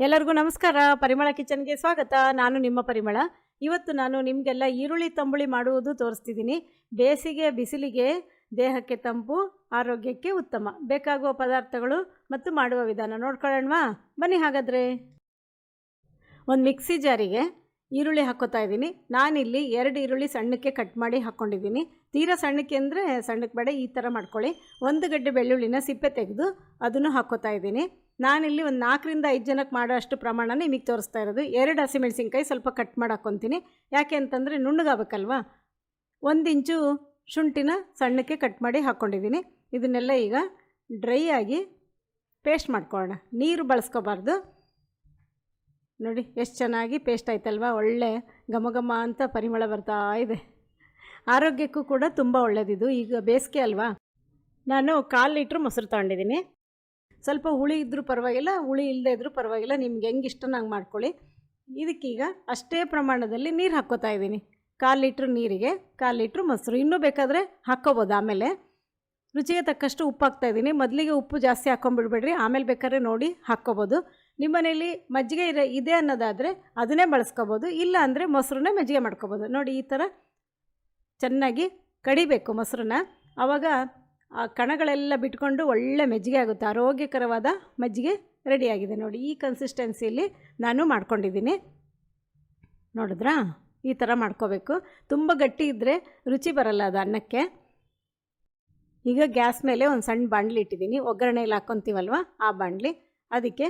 ಎಲ್ಲರಿಗೂ ನಮಸ್ಕಾರ. ಪರಿಮಳ ಕಿಚನ್ಗೆ ಸ್ವಾಗತ. ನಾನು ನಿಮ್ಮ ಪರಿಮಳ. ಇವತ್ತು ನಾನು ನಿಮಗೆಲ್ಲ ಈರುಳ್ಳಿ ತಂಬುಳಿ ಮಾಡುವುದು ತೋರಿಸ್ತಿದ್ದೀನಿ. ಬೇಸಿಗೆ, ಬಿಸಿಲಿಗೆ ದೇಹಕ್ಕೆ ತಂಪು, ಆರೋಗ್ಯಕ್ಕೆ ಉತ್ತಮ. ಬೇಕಾಗುವ ಪದಾರ್ಥಗಳು ಮತ್ತು ಮಾಡುವ ವಿಧಾನ ನೋಡ್ಕೊಳ್ಳೋಣವಾ? ಬನ್ನಿ ಹಾಗಾದರೆ. ಒಂದು ಮಿಕ್ಸಿ ಜಾರಿಗೆ ಈರುಳ್ಳಿ ಹಾಕ್ಕೋತಾ ಇದ್ದೀನಿ. ನಾನಿಲ್ಲಿ ಎರಡು ಈರುಳ್ಳಿ ಸಣ್ಣಕ್ಕೆ ಕಟ್ ಮಾಡಿ ಹಾಕ್ಕೊಂಡಿದ್ದೀನಿ ತೀರಾ ಸಣ್ಣಕ್ಕೆ ಅಂದರೆ ಸಣ್ಣಕ್ಕೆ ಬೇಡ, ಈ ಥರ ಮಾಡ್ಕೊಳ್ಳಿ. ಒಂದು ಗಡ್ಡೆ ಬೆಳ್ಳುಳ್ಳಿನ ಸಿಪ್ಪೆ ತೆಗೆದು ಅದನ್ನು ಹಾಕ್ಕೋತಾ ಇದ್ದೀನಿ. ನಾನಿಲ್ಲಿ ಒಂದು ನಾಲ್ಕರಿಂದ ಐದು ಜನಕ್ಕೆ ಮಾಡೋ ಅಷ್ಟು ಪ್ರಮಾಣ ನಿಮಗೆ ತೋರಿಸ್ತಾ ಇರೋದು. ಎರಡು ಹಸಿಮೆಣಸಿನ್ಕಾಯಿ ಸ್ವಲ್ಪ ಕಟ್ ಮಾಡಿ ಯಾಕೆ ಅಂತಂದರೆ ನುಣ್ಣಗಾಗಬೇಕಲ್ವಾ? ಒಂದು ಇಂಚು ಶುಂಠಿನ ಸಣ್ಣಕ್ಕೆ ಕಟ್ ಮಾಡಿ ಹಾಕ್ಕೊಂಡಿದ್ದೀನಿ ಇದನ್ನೆಲ್ಲ ಈಗ ಡ್ರೈ ಆಗಿ ಪೇಸ್ಟ್ ಮಾಡ್ಕೊಳ್ಳೋಣ. ನೀರು ಬಳಸ್ಕೋಬಾರ್ದು. ನೋಡಿ, ಎಷ್ಟು ಚೆನ್ನಾಗಿ ಪೇಸ್ಟ್ ಆಯ್ತಲ್ವಾ? ಒಳ್ಳೆ ಘಮ ಘಮ ಅಂತ ಪರಿಮಳ ಬರ್ತಾ ಇದೆ. ಆರೋಗ್ಯಕ್ಕೂ ಕೂಡ ತುಂಬ ಒಳ್ಳೆಯದಿದು ಈಗ ಬೇಸಿಗೆ ಅಲ್ವಾ? ನಾನು ಕಾಲು ಲೀಟ್ರ್ ಮೊಸರು ತಗೊಂಡಿದ್ದೀನಿ. ಸ್ವಲ್ಪ ಹುಳಿ ಇದ್ದರೂ ಪರವಾಗಿಲ್ಲ, ಹುಳಿ ಇಲ್ಲದೆ ಇದ್ದರೂ ಪರವಾಗಿಲ್ಲ. ನಿಮ್ಗೆ ಹೆಂಗೆ ಇಷ್ಟ ನಂಗೆ ಮಾಡ್ಕೊಳ್ಳಿ. ಇದಕ್ಕೀಗ ಅಷ್ಟೇ ಪ್ರಮಾಣದಲ್ಲಿ ನೀರು ಹಾಕ್ಕೋತಾ ಇದ್ದೀನಿ. ಕಾಲು ಲೀಟ್ರ್ ನೀರಿಗೆ, ಕಾಲು ಲೀಟ್ರ್ ಮೊಸರು. ಇನ್ನೂ ಬೇಕಾದರೆ ಹಾಕ್ಕೋಬೋದು ಆಮೇಲೆ. ರುಚಿಗೆ ತಕ್ಕಷ್ಟು ಉಪ್ಪು ಹಾಕ್ತಾಯಿದ್ದೀನಿ ಮೊದಲಿಗೆ ಉಪ್ಪು ಜಾಸ್ತಿ ಹಾಕ್ಕೊಂಬಿಡ್ಬೇಡ್ರಿ ಆಮೇಲೆ ಬೇಕಾದ್ರೆ ನೋಡಿ ಹಾಕ್ಕೋಬೋದು. ನಿಮ್ಮ ಮನೇಲಿ ಮಜ್ಜಿಗೆ ಇರೋ, ಇದೆ ಅನ್ನೋದಾದರೆ ಅದನ್ನೇ ಬಳಸ್ಕೋಬೋದು, ಇಲ್ಲ ಅಂದರೆ ಮೊಸರನ್ನೇ ಮಜ್ಜಿಗೆ ಮಾಡ್ಕೋಬೋದು. ನೋಡಿ ಈ ಥರ ಚೆನ್ನಾಗಿ ಕಡಿಬೇಕು ಮೊಸರನ್ನ. ಆವಾಗ ಆ ಕಣಗಳೆಲ್ಲ ಬಿಟ್ಕೊಂಡು ಒಳ್ಳೆ ಮಜ್ಜಿಗೆ ಆಗುತ್ತೆ. ಆರೋಗ್ಯಕರವಾದ ಮಜ್ಜಿಗೆ ರೆಡಿಯಾಗಿದೆ ನೋಡಿ. ಈ ಕನ್ಸಿಸ್ಟೆನ್ಸಿಯಲ್ಲಿ ನಾನು ಮಾಡ್ಕೊಂಡಿದ್ದೀನಿ. ನೋಡಿದ್ರಾ? ಈ ಥರ ಮಾಡ್ಕೋಬೇಕು. ತುಂಬ ಗಟ್ಟಿ ಇದ್ದರೆ ರುಚಿ ಬರಲ್ಲ ಅದು ಅನ್ನಕ್ಕೆ. ಈಗ ಗ್ಯಾಸ್ ಮೇಲೆ ಒಂದು ಸಣ್ಣ ಬಾಣಲಿ ಇಟ್ಟಿದ್ದೀನಿ. ಒಗ್ಗರಣೆಯಲ್ಲಿ ಹಾಕ್ಕೊತೀವಲ್ವ ಆ ಬಾಣಲಿ. ಅದಕ್ಕೆ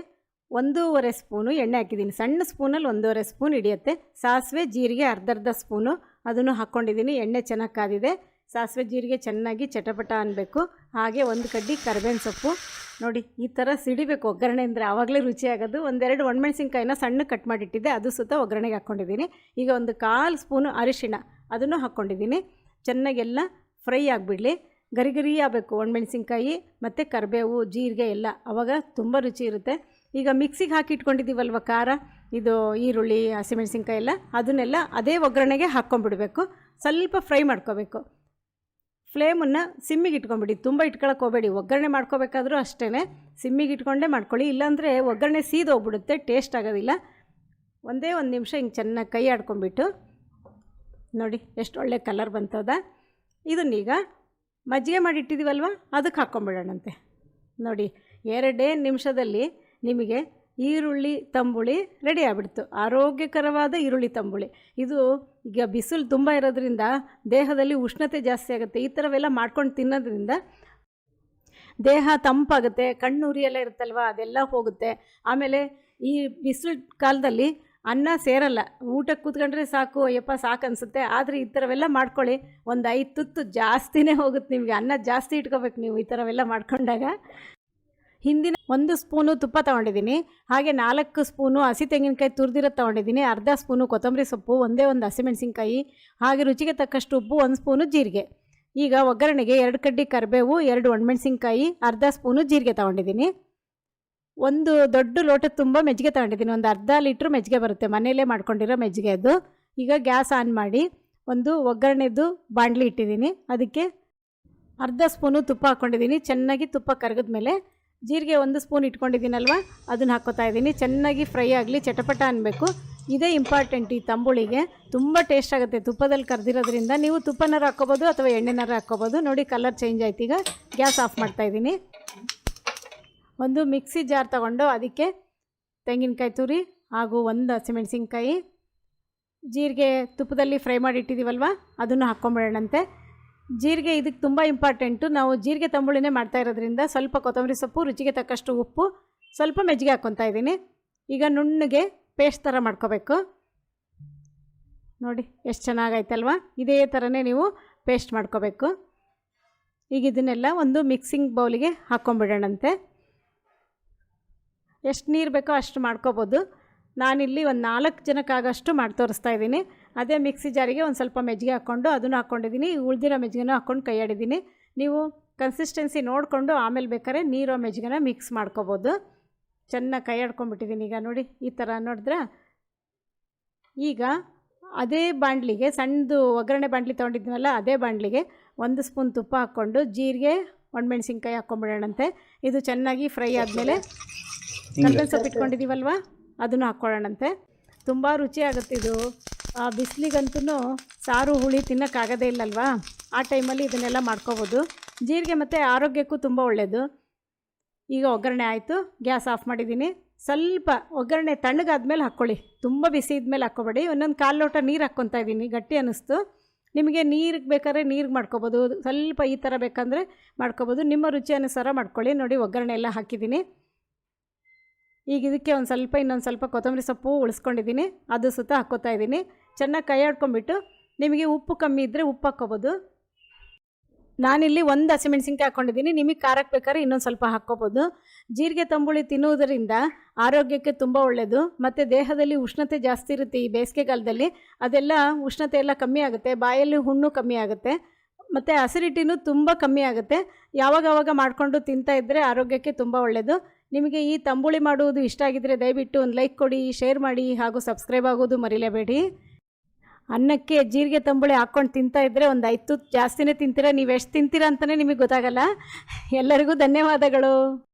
ಒಂದೂವರೆ ಸ್ಪೂನು ಎಣ್ಣೆ ಹಾಕಿದ್ದೀನಿ. ಸಣ್ಣ ಸ್ಪೂನಲ್ಲಿ ಒಂದೂವರೆ ಸ್ಪೂನ್ ಹಿಡಿಯುತ್ತೆ. ಸಾಸಿವೆ, ಜೀರಿಗೆ ಅರ್ಧರ್ಧ ಸ್ಪೂನು. ಅದನ್ನು ಹಾಕ್ಕೊಂಡಿದ್ದೀನಿ. ಎಣ್ಣೆ ಚೆನ್ನಾಗಿ ಕಾದಿದೆ. ಸಾಸಿವೆ, ಜೀರಿಗೆ ಚೆನ್ನಾಗಿ ಚಟಪಟ ಅನ್ನಬೇಕು ಹಾಗೆ ಒಂದು ಕಡ್ಡಿ ಕರಿಬೇವಿನ ಸೊಪ್ಪು. ನೋಡಿ, ಈ ಥರ ಸಿಡಿಬೇಕು. ಒಗ್ಗರಣೆ ಅಂದರೆ ಆವಾಗಲೇ ರುಚಿಯಾಗೋದು ಒಂದೆರಡು ಒಣಮೆಣ್ಸಿನ್ಕಾಯಿನ ಸಣ್ಣ ಕಟ್ ಮಾಡಿಟ್ಟಿದ್ದೆ. ಅದು ಸುತ್ತ ಒಗ್ಗರಣೆಗೆ ಹಾಕ್ಕೊಂಡಿದ್ದೀನಿ. ಈಗ ಒಂದು ಕಾಲು ಸ್ಪೂನು ಅರಿಶಿಣ. ಅದನ್ನು ಹಾಕ್ಕೊಂಡಿದ್ದೀನಿ. ಚೆನ್ನಾಗೆಲ್ಲ ಫ್ರೈ ಆಗಿಬಿಡಲಿ. ಗರಿ ಗರಿ ಆಗಬೇಕು ಒಣಮೆಣ್ಸಿನ್ಕಾಯಿ ಮತ್ತು ಕರಿಬೇವು, ಜೀರಿಗೆ ಎಲ್ಲ. ಆವಾಗ ತುಂಬ ರುಚಿ ಇರುತ್ತೆ. ಈಗ ಮಿಕ್ಸಿಗೆ ಹಾಕಿ ಇಟ್ಕೊಂಡಿದ್ದೀವಲ್ವ ಖಾರ? ಇದು ಈರುಳ್ಳಿ ಹಸಿಮೆಣಸಿನ್ಕಾಯಿ ಎಲ್ಲ ಅದನ್ನೆಲ್ಲ ಅದೇ ಒಗ್ಗರಣೆಗೆ ಹಾಕ್ಕೊಂಡ್ಬಿಡಬೇಕು ಸ್ವಲ್ಪ ಫ್ರೈ ಮಾಡ್ಕೋಬೇಕು. ಫ್ಲೇಮನ್ನು ಸಿಮ್ಮಿಗೆ ಇಟ್ಕೊಂಬಿಡಿ. ತುಂಬ ಇಟ್ಕೊಳಕ್ಕೆ ಹೋಗಬೇಡಿ. ಒಗ್ಗರಣೆ ಮಾಡ್ಕೋಬೇಕಾದ್ರೂ ಅಷ್ಟೇ ಸಿಮ್ಮಿಗೆ ಇಟ್ಕೊಂಡೇ ಮಾಡ್ಕೊಳ್ಳಿ. ಇಲ್ಲಾಂದರೆ ಒಗ್ಗರಣೆ ಸೀದೋಗ್ಬಿಡುತ್ತೆ ಟೇಸ್ಟ್ ಆಗೋದಿಲ್ಲ. ಒಂದೇ ಒಂದು ನಿಮಿಷ ಹಿಂಗೆ ಚೆನ್ನಾಗಿ ಕೈ ಆಡ್ಕೊಂಬಿಟ್ಟು, ನೋಡಿ ಎಷ್ಟು ಒಳ್ಳೆ ಕಲರ್ ಬಂತದ. ಇದನ್ನೀಗ ಮಜ್ಜಿಗೆ ಮಾಡಿ ಇಟ್ಟಿದ್ದೀವಲ್ವ ಅದಕ್ಕೆ ಹಾಕ್ಕೊಂಬಿಡೋಣಂತೆ. ನೋಡಿ, ಎರಡೇ ನಿಮಿಷದಲ್ಲಿ ನಿಮಗೆ ಈರುಳ್ಳಿ ತಂಬುಳಿ ರೆಡಿ ಆಗಿಬಿಡ್ತು. ಆರೋಗ್ಯಕರವಾದ ಈರುಳ್ಳಿ ತಂಬುಳಿ. ಇದು ಈಗ ಬಿಸಿಲು ತುಂಬ ಇರೋದ್ರಿಂದ ದೇಹದಲ್ಲಿ ಉಷ್ಣತೆ ಜಾಸ್ತಿ ಆಗುತ್ತೆ. ಈ ಥರವೆಲ್ಲ ಮಾಡ್ಕೊಂಡು ತಿನ್ನೋದ್ರಿಂದ ದೇಹ ತಂಪಾಗುತ್ತೆ, ಕಣ್ಣು ಎಲ್ಲ ಇರುತ್ತಲ್ವ, ಅದೆಲ್ಲ ಹೋಗುತ್ತೆ. ಆಮೇಲೆ ಈ ಬಿಸಿಲು ಕಾಲದಲ್ಲಿ ಅನ್ನ ಸೇರಲ್ಲ. ಊಟಕ್ಕೆ ಕೂತ್ಕೊಂಡ್ರೆ ಸಾಕು, ಅಯ್ಯಪ್ಪ ಸಾಕು ಅನಿಸುತ್ತೆ. ಆದರೆ ಈ ಥರವೆಲ್ಲ ಮಾಡ್ಕೊಳ್ಳಿ. ಒಂದು ಐದು ತುತ್ತು ಜಾಸ್ತಿನೇ ಹೋಗುತ್ತೆ ನಿಮಗೆ. ಅನ್ನ ಜಾಸ್ತಿ ಇಟ್ಕೋಬೇಕು ನೀವು ಈ ಥರವೆಲ್ಲ ಮಾಡ್ಕೊಂಡಾಗ. ಹಿಂದಿನ ಒಂದು ಸ್ಪೂನು ತುಪ್ಪ ತಗೊಂಡಿದ್ದೀನಿ. ಹಾಗೆ ನಾಲ್ಕು ಸ್ಪೂನು ಹಸಿ ತೆಂಗಿನಕಾಯಿ ತುರಿದಿರೋ ತೊಗೊಂಡಿದ್ದೀನಿ. ಅರ್ಧ ಸ್ಪೂನು ಕೊತ್ತಂಬರಿ ಸೊಪ್ಪು, ಒಂದೇ ಒಂದು ಹಸಿಮೆಣಸಿನ್ಕಾಯಿ ಹಾಗೆ ರುಚಿಗೆ ತಕ್ಕಷ್ಟು ಉಪ್ಪು, ಒಂದು ಸ್ಪೂನು ಜೀರಿಗೆ. ಈಗ ಒಗ್ಗರಣೆಗೆ ಎರಡು ಕಡ್ಡಿ ಕರಿಬೇವು, ಎರಡು ಒಣಮೆಣಸಿನ್ಕಾಯಿ, ಅರ್ಧ ಸ್ಪೂನು ಜೀರಿಗೆ ತೊಗೊಂಡಿದ್ದೀನಿ. ಒಂದು ದೊಡ್ಡ ಲೋಟ ತುಂಬ ಮೆಜ್ಜಿಗೆ ತಗೊಂಡಿದ್ದೀನಿ. ಒಂದು ಅರ್ಧ ಲೀಟ್ರ್ ಮೆಜ್ಜಿಗೆ ಬರುತ್ತೆ. ಮನೆಯಲ್ಲೇ ಮಾಡ್ಕೊಂಡಿರೋ ಮೆಜ್ಜಿಗೆ ಅದು. ಈಗ ಗ್ಯಾಸ್ ಆನ್ ಮಾಡಿ ಒಂದು ಒಗ್ಗರಣೆದು ಬಾಣಲಿ ಇಟ್ಟಿದ್ದೀನಿ. ಅದಕ್ಕೆ ಅರ್ಧ ಸ್ಪೂನು ತುಪ್ಪ ಹಾಕ್ಕೊಂಡಿದ್ದೀನಿ ಚೆನ್ನಾಗಿ ತುಪ್ಪ ಕರಗಿದ ಮೇಲೆ ಜೀರಿಗೆ ಒಂದು ಸ್ಪೂನ್ ಇಟ್ಕೊಂಡಿದ್ದೀನಲ್ವ? ಅದನ್ನು ಹಾಕ್ಕೋತಾ ಇದ್ದೀನಿ. ಚೆನ್ನಾಗಿ ಫ್ರೈ ಆಗಲಿ, ಚಟಪಟ ಅನ್ನಬೇಕು ಇದೇ ಇಂಪಾರ್ಟೆಂಟ್ ಈ ತಂಬುಳಿಗೆ. ತುಂಬ ಟೇಸ್ಟ್ ಆಗುತ್ತೆ. ತುಪ್ಪದಲ್ಲಿ ಕರೆದಿರೋದ್ರಿಂದ ನೀವು ತುಪ್ಪನಾರು ಹಾಕ್ಕೋಬೋದು ಅಥವಾ ಎಣ್ಣೆನಾರು ಹಾಕ್ಕೋಬೋದು. ನೋಡಿ ಕಲರ್ ಚೇಂಜ್ ಆಯ್ತು. ಈಗ ಗ್ಯಾಸ್ ಆಫ್ ಮಾಡ್ತಾಯಿದ್ದೀನಿ ಒಂದು ಮಿಕ್ಸಿ ಜಾರ್ ತಗೊಂಡು ಅದಕ್ಕೆ ತೆಂಗಿನಕಾಯಿ ತುರಿ ಹಾಗೂ ಒಂದು ಹಸಿಮೆಣಸಿನ್ಕಾಯಿ. ಜೀರಿಗೆ ತುಪ್ಪದಲ್ಲಿ ಫ್ರೈ ಮಾಡಿ ಇಟ್ಟಿದ್ದೀವಲ್ವ? ಅದನ್ನು ಹಾಕ್ಕೊಂಬಿಡೋಣಂತೆ. ಜೀರಿಗೆ ಇದಕ್ಕೆ ತುಂಬ ಇಂಪಾರ್ಟೆಂಟು ನಾವು ಜೀರಿಗೆ ತಂಬುಳಿನೇ ಮಾಡ್ತಾ ಇರೋದ್ರಿಂದ ಸ್ವಲ್ಪ ಕೊತ್ತಂಬರಿ ಸೊಪ್ಪು, ರುಚಿಗೆ ತಕ್ಕಷ್ಟು ಉಪ್ಪು, ಸ್ವಲ್ಪ ಮೆಜ್ಜಿಗೆ ಹಾಕ್ಕೊತಾ ಇದ್ದೀನಿ. ಈಗ ನುಣ್ಣಗೆ ಪೇಸ್ಟ್ ಥರ ಮಾಡ್ಕೋಬೇಕು. ನೋಡಿ, ಎಷ್ಟು ಚೆನ್ನಾಗೈತಲ್ವ? ಇದೇ ಥರನೇ ನೀವು ಪೇಸ್ಟ್ ಮಾಡ್ಕೋಬೇಕು. ಈಗ ಇದನ್ನೆಲ್ಲ ಒಂದು ಮಿಕ್ಸಿಂಗ್ ಬೌಲಿಗೆ ಹಾಕ್ಕೊಂಬಿಡೋಣಂತೆ ಎಷ್ಟು ನೀರು ಬೇಕೋ ಅಷ್ಟು ಮಾಡ್ಕೋಬೋದು. ನಾನಿಲ್ಲಿ ಒಂದು ನಾಲ್ಕು ಜನಕ್ಕಾಗಷ್ಟು ಮಾಡಿ ತೋರಿಸ್ತಾ ಇದ್ದೀನಿ. ಅದೇ ಮಿಕ್ಸಿ ಜಾರಿಗೆ ಒಂದು ಸ್ವಲ್ಪ ಮೆಜ್ಜಿಗೆ ಹಾಕ್ಕೊಂಡು ಅದನ್ನು ಹಾಕ್ಕೊಂಡಿದ್ದೀನಿ ಉಳಿದಿರೋ ಮೆಜ್ಜಿಗೆನೂ ಹಾಕ್ಕೊಂಡು ಕೈಯಾಡಿದ್ದೀನಿ ನೀವು ಕನ್ಸಿಸ್ಟೆನ್ಸಿ ನೋಡಿಕೊಂಡು ಆಮೇಲೆ ಬೇಕಾದ್ರೆ ನೀರೋ ಮೆಜ್ಜಿಗೆನ ಮಿಕ್ಸ್ ಮಾಡ್ಕೋಬೋದು. ಚೆನ್ನಾಗಿ ಕೈ ಆಡ್ಕೊಂಡ್ಬಿಟ್ಟಿದ್ದೀನಿ ಈಗ ನೋಡಿ ಈ ಥರ ನೋಡಿದ್ರೆ? ಈಗ ಅದೇ ಬಾಂಡ್ಲಿಗೆ ಸಣ್ಣದು ಒಗ್ಗರಣೆ ಬಾಂಡ್ಲಿ ತೊಗೊಂಡಿದ್ನಲ್ಲ ಅದೇ ಬಾಂಡ್ಲಿಗೆ ಒಂದು ಸ್ಪೂನ್ ತುಪ್ಪ ಹಾಕ್ಕೊಂಡು ಜೀರಿಗೆ ಒಣಮೆಣ್ಸಿನ್ಕಾಯಿ ಹಾಕ್ಕೊಂಬಿಡೋಣಂತೆ. ಇದು ಚೆನ್ನಾಗಿ ಫ್ರೈ ಆದಮೇಲೆ ಕರ್ಬೇವಿನ ಸೊಪ್ಪು ಇಟ್ಕೊಂಡಿದ್ದೀವಲ್ವ ಅದನ್ನು ಹಾಕ್ಕೊಳ್ಳೋಣಂತೆ. ತುಂಬ ರುಚಿಯಾಗುತ್ತೆ ಇದು. ಬಿಸಿಲಿಗಂತೂ ಸಾರು, ಹುಳಿ ತಿನ್ನೋಕ್ಕಾಗೋದೇ ಇಲ್ಲಲ್ವಾ? ಆ ಟೈಮಲ್ಲಿ ಇದನ್ನೆಲ್ಲ ಮಾಡ್ಕೋಬೋದು. ಜೀರಿಗೆ ಮತ್ತು ಆರೋಗ್ಯಕ್ಕೂ ತುಂಬ ಒಳ್ಳೆಯದು ಈಗ ಒಗ್ಗರಣೆ ಆಯಿತು. ಗ್ಯಾಸ್ ಆಫ್ ಮಾಡಿದ್ದೀನಿ. ಸ್ವಲ್ಪ ಒಗ್ಗರಣೆ ತಣ್ಣಗಾದ್ಮೇಲೆ ಹಾಕ್ಕೊಳ್ಳಿ. ತುಂಬ ಬಿಸಿ ಇದ್ಮೇಲೆ ಹಾಕ್ಕೊಬೇಡಿ. ಒಂದೊಂದು ಕಾಲು ಲೋಟ ನೀರು ಹಾಕ್ಕೊತಾ ಇದ್ದೀನಿ ಗಟ್ಟಿ ಅನ್ನಿಸ್ತು ನಿಮಗೆ ನೀರಿಗೆ ಬೇಕಾದ್ರೆ ನೀರಿಗೆ ಮಾಡ್ಕೊಬೋದು. ಸ್ವಲ್ಪ ಈ ಥರ ಬೇಕಂದರೆ ಮಾಡ್ಕೊಬೋದು. ನಿಮ್ಮ ರುಚಿ ಅನುಸಾರ ಮಾಡ್ಕೊಳ್ಳಿ. ನೋಡಿ, ಒಗ್ಗರಣೆ ಎಲ್ಲ ಹಾಕಿದ್ದೀನಿ. ಈಗ ಇದಕ್ಕೆ ಒಂದು ಸ್ವಲ್ಪ, ಇನ್ನೊಂದು ಸ್ವಲ್ಪ ಕೊತ್ತಂಬರಿ ಸೊಪ್ಪು ಉಳಿಸ್ಕೊಂಡಿದ್ದೀನಿ. ಅದು ಸುತ್ತ ಹಾಕ್ಕೋತಾ ಇದ್ದೀನಿ ಚೆನ್ನಾಗಿ ಕೈ ಆಡ್ಕೊಂಬಿಟ್ಟು ನಿಮಗೆ ಉಪ್ಪು ಕಮ್ಮಿ ಇದ್ದರೆ ಉಪ್ಪು ಹಾಕ್ಕೋಬೋದು. ನಾನಿಲ್ಲಿ ಒಂದು ಹಸಿಮೆಣಸಿನ್ಕಾಯಿ ಹಾಕ್ಕೊಂಡಿದ್ದೀನಿ ನಿಮಗೆ ಖಾರಕ್ಕೆ ಬೇಕಾದ್ರೆ ಇನ್ನೊಂದು ಸ್ವಲ್ಪ ಹಾಕ್ಕೋಬೋದು. ಜೀರಿಗೆ, ತಂಬುಳಿ ತಿನ್ನುವುದರಿಂದ ಆರೋಗ್ಯಕ್ಕೆ ತುಂಬ ಒಳ್ಳೆಯದು ಮತ್ತು ದೇಹದಲ್ಲಿ ಉಷ್ಣತೆ ಜಾಸ್ತಿ ಇರುತ್ತೆ ಈ ಬೇಸಿಗೆಗಾಲದಲ್ಲಿ. ಅದೆಲ್ಲ ಉಷ್ಣತೆ ಎಲ್ಲ ಕಮ್ಮಿ ಆಗುತ್ತೆ. ಬಾಯಲ್ಲಿ ಹುಣ್ಣು ಕಮ್ಮಿ ಆಗುತ್ತೆ. ಮತ್ತು ಅಸಿಡಿಟಿನೂ ತುಂಬ ಕಮ್ಮಿ ಆಗುತ್ತೆ. ಯಾವಾಗ ಆವಾಗ ಮಾಡಿಕೊಂಡು ತಿಂತಾ ಇದ್ದರೆ ಆರೋಗ್ಯಕ್ಕೆ ತುಂಬ ಒಳ್ಳೆಯದು ನಿಮಗೆ ಈ ತಂಬುಳಿ ಮಾಡುವುದು ಇಷ್ಟ ಆಗಿದ್ದರೆ ದಯವಿಟ್ಟು ಒಂದು ಲೈಕ್ ಕೊಡಿ, ಶೇರ್ ಮಾಡಿ ಹಾಗೂ ಸಬ್ಸ್ಕ್ರೈಬ್ ಆಗೋದು ಮರಿಲೇಬೇಡಿ. ಅನ್ನಕ್ಕೆ ಜೀರಿಗೆ ತಂಬುಳಿ ಹಾಕ್ಕೊಂಡು ತಿಂತಾ ಇದ್ದರೆ ಒಂದು ಐದು ಜಾಸ್ತಿನೇ ತಿಂತೀರಾ? ನೀವು ಎಷ್ಟು ತಿಂತೀರಾ ಅಂತಲೇ ನಿಮಗೆ ಗೊತ್ತಾಗಲ್ಲ. ಎಲ್ಲರಿಗೂ ಧನ್ಯವಾದಗಳು.